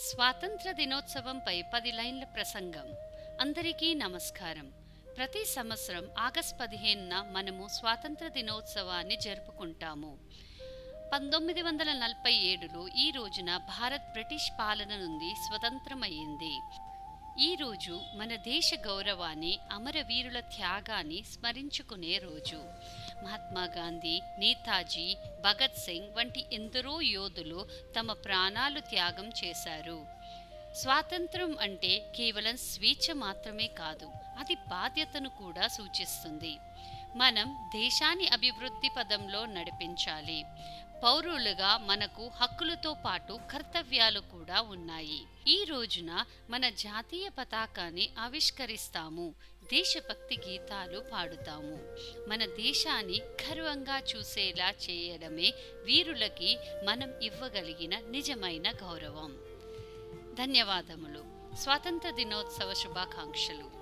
స్వాతంత్ర దినోత్సవంపై పది లైన్ల ప్రసంగం. అందరికీ నమస్కారం. ప్రతి సంవత్సరం ఆగస్ట్ పదిహేనున మనము స్వాతంత్ర దినోత్సవాన్ని జరుపుకుంటాము. పంతొమ్మిది వందల నలభై ఏడులో ఈ రోజున భారత్ బ్రిటిష్ పాలన నుండి స్వతంత్రమయ్యింది. ఈ రోజు మన దేశ గౌరవాన్ని అమరవీరుల త్యాగాన్ని స్మరించుకునే రోజు. మహాత్మా గాంధీ నేతాజీ భగత్ సింగ్ వంటి ఎందరో యోధులు తమ ప్రాణాలు త్యాగం చేశారు. స్వాతంత్రం అంటే కేవలం స్వేచ్ఛ మాత్రమే కాదు అది బాధ్యతను కూడా సూచిస్తుంది. మనం దేశాన్ని అభివృద్ధి పదంలో నడిపించాలి. పౌరులుగా మనకు హక్కులతో పాటు కర్తవ్యాలు కూడా ఉన్నాయి. ఈ రోజున మన జాతీయ పతాకాన్ని ఆవిష్కరిస్తాము. దేశభక్తి గీతాలు పాడుతాము. మన దేశాన్ని గర్వంగా చూసేలా చేయడమే వీరులకి మనం ఇవ్వగలిగిన నిజమైన గౌరవం. ధన్యవాదములు. స్వాతంత్ర దినోత్సవ శుభాకాంక్షలు.